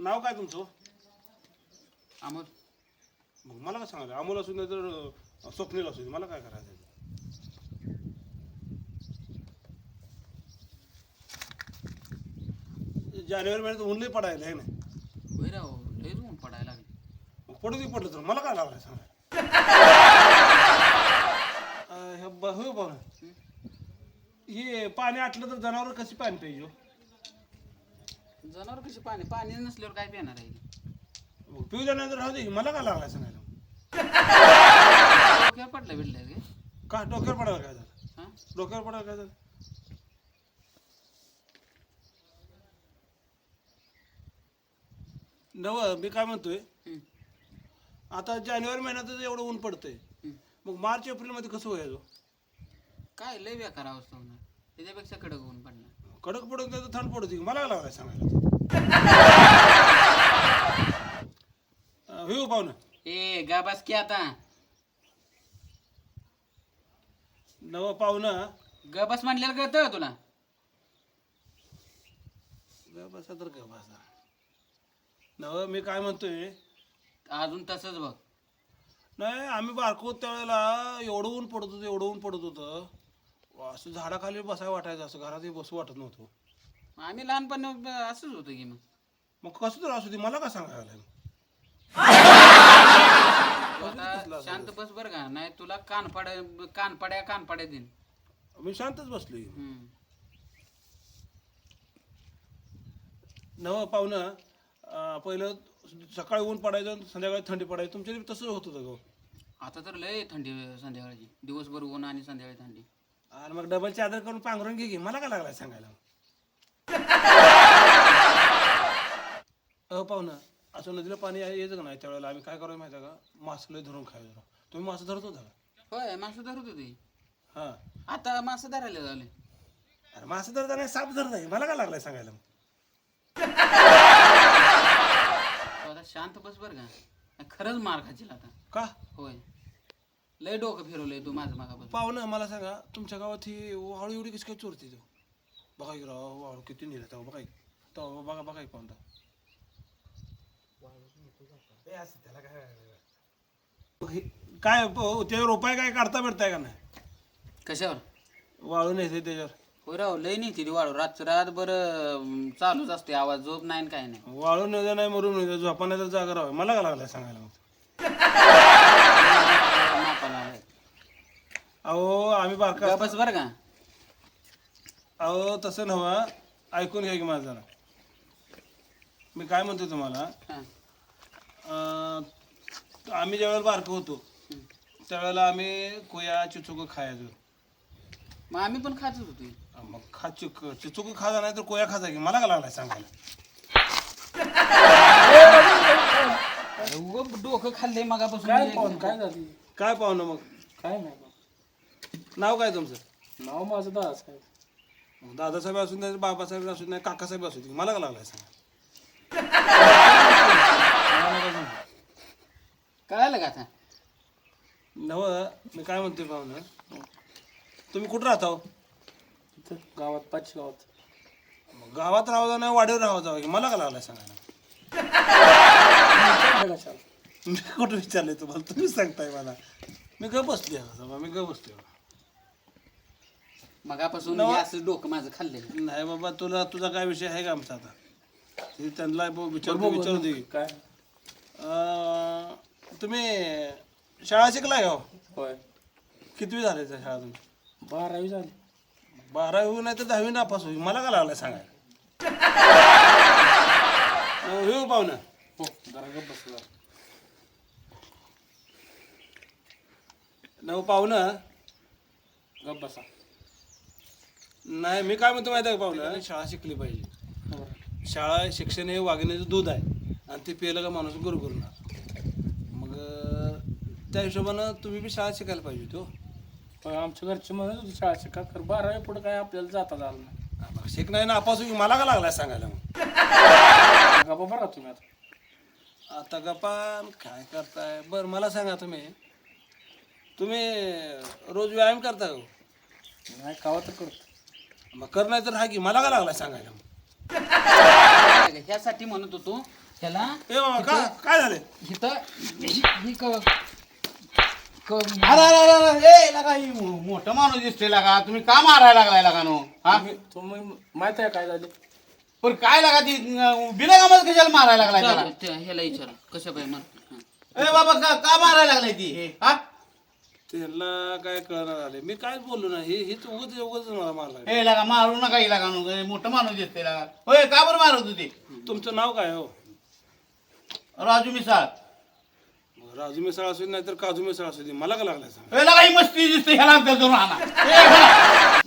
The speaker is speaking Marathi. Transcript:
काय तुमचं? अमोल. मग मला काय सांगायचं? अमोल असू दे तर स्वप्नील असू दे मला काय करायचं? जानेवारी महिन्यात ऊन लई पडायला आहे ना? होय राव ऊन पडायला लागले. मग पडू दे पडलं तर. मला काय लागलं सांगा. अं, हे ब- हो बघ. हे? पाणी आटलं तर जनावर कशी पाणी पाहिजे हो? जनावर कशी पाणी पाणी नसल्यावर काय पिणार आहे? मग पिऊ देणार तर राहू दे. मला काय लागलाय सांगायला डोक्यावर पडलं बिडलं रे. का? डोक्यावर पडायला काय झालं? हा? डोक्यावर पडायला काय झालं? नव मी काय म्हणतोय? हम्म. आता जानेवारी महिन्यातच एवढं ऊन पडतंय. हम्म. मग मार्च एप्रिलमध्ये कसं व्हायचं? काय लय बेकार अवस्था होणार. त्याच्यापेक्षा कडक ऊन पडणार. कडक पडत नाही तर थंड पडत मला काय लागलाय सांगायला? हो पाहुणं ए गा बस की आता? नव पाहुणं. ग बस म्हणलेलं कळतं तुला? तर ग बसा नव मी काय म्हणतोय? अजून तसंच बघ. नाही आम्ही बारको त्यावेळेला एवढं ऊन पडत होतं एवढं ऊन पडत होतं. असं झाडाखाली बसायला वाटायचं असं घरात बसू वाटत नव्हतं. आम्ही लहानपणी असंच होतं की मग. मग कसं तर असू दे मला काय सांगायला लागलं? तू आता शांत बस बरं का नाही तुला कानपाड्या कानपाड्या कानपाड्या देईन. मी शांतच बसलोय. हम्म. नव पाहुणं अं, पहिलं सकाळी ऊन पडायचं संध्याकाळी थंडी पडायची. तुमच्या इथे तसंच होत होतं गं आता तर लय थंडी संध्याकाळची. दिवसभर ऊन आणि संध्याकाळी थंडी. आणि मग डबल चादर करून पांघरून घे की. मला काय लागलाय सांगायला? अ पाहुणं असं नदीला पाणी आहे- यायचं का नाही त्यावेळेला? आम्ही काय करायला माहिती आहे का? मासं लय धरून खायचो तुम्ही मासं धरत होता का? होय मासे धरत होती. हां. आता मासे धरायला झाले. अरे मासं धरता नाही साप धरत आहे मला काय लागलाय सांगायला? तू आता शांत बस बरं का. खरंच मार खाशील आता. का? होय. लय डोकं फिरवलंय तू माझं मागापासून पाहुणं मला सांगा तुमच्या गावात ही वाळू एवढी कशी काय चोरते तो? बघा की राव वाळू किती नेलं तेव्हा बघा की. तेव्हा बघा बघा की पाहुणा हे- काय प- त्याच्यावर उपाय काय काढता बिडताय का नाही कशावर वाळू नेते त्याच्यावर होय राव लय नाही ती वाढू रात रात बरं चालूच असते आवाज झोप नाही काय नाही वाळू नेते नाही मरून नेते झोपा नाही तर जागा राहावं मला काय लागलाय सांगायला मग आलंय. अहो आम्ही बारका बस बरं का अहो तसं नव्हा. ऐकून घ्या की माझं जरा. मी काय म्हणतो तुम्हाला? हा. अं, आम्ही ज्यावेळेला बारकं होतो. त्यावेळेला आम्ही कोया चिचुक खायचो. मग आम्ही पण खातच होतो. अं, मग खा चिक चिचुक खाजा नाही तर कोया खाजा की? मला काय लागलाय सांगायला? अरे उगं डोकं खाल्लंय मगापासून. काय पाहून काय झाली? काय पाहुणं मग? काय नाही. नाव काय तुमचं? नाव माझं दास काय? मग दादासाहेब असू नाही बाबासाहेब असू नाही काकासाहेब असू दे मला काय लागलाय सांगा? कळालं का आता? नव मी काय म्हणतोय पाहुणं तुम्ही कुठं राहता हो? तिथं गावात पाच गावात. मग गावात राहावं नाही वाडीवर राहावं जावं की मला काय लागलाय सांगायला? मी कुठं विचारलंय तुम्हाला? तुम्ही सांगताय मला. मी ग बसली आहे मी ग बसली आहे. मगापासून हे असं डोकं माझं खाल्लंय नाही बाबा तुला तुझा काय विषय आहे का आमचा आता? ते त्यांना ब- विचारतो विचारू दे. काय? अं, तुम्ही शाळा शिकलाय का हो? होय. कितवी झाली त्या शाळा तुमची? बारावी झाली. बारावी नाही तर दहावी नापास होईल. मला काय लागलाय सांगायला? अं, हो पाहुणं. हो जरा गप्प बसला. नव पाहुणं. गप्प बसा. नाही मी काय म्हणतो माहिती आहे का शाळा शिकली पाहिजे. हो. शाळा शिक्षण हे वागण्याचं दूध आहे. आणि ते पिलं का माणूस गुरगुरणार मग अं, त्या हिशोबानं तुम्ही बी शाळा शिकायला पाहिजे तो पण आमच्या घरचे म्हणत होते शाळा शिका. कर बारावी पुढे काय आपल्याला जाता झालं नाही. मग शिक नाही ना होईल मला का लागलाय सांगायला मग? गप्पा बरा तुम्ही आता? आता गप्पा काय करताय? बरं मला सांगा तुम्ही. तुम्ही रोज व्यायाम करता का हो? नाही कावा तर करतो. मग कर नाही तर हा की मला का लागलाय सांगायला? ह्यासाठी म्हणत होतो त्याला ए का काय झाले? इथं ही क- क- अरे अरे अरे अरे, ए लगा ही मो- मोठं माणूस दिसते लगा. तुम्ही का मारायला लागलाय लगा नो? हा? तुम्ही माहीत आहे काय झाले? पण काय लागा ती अं, बिना कामात कशाला मारायला लागलाय त्याला? चल, त्या- ह्याला विचार कसं बाई म्हण ए बाबा का का मारायला लागलाय ती हे? हा? त्यांना काय कळणार झाले मी काय बोललो ना हे हेच उगच उगच मला मारला ए लगा मारू नका ही लगा नो ए, मोठं माणूस दिसते लगा. होय का बरं मारत होते? तुमचं नाव काय हो? राजू मिसाळ. राजू मिसळ असू दे नाहीतर काजू मिसळ असू दे. मला का लागलाय सांग? ए लगा ही मस्ती दिसते ह्याला अंतर धरून आणा.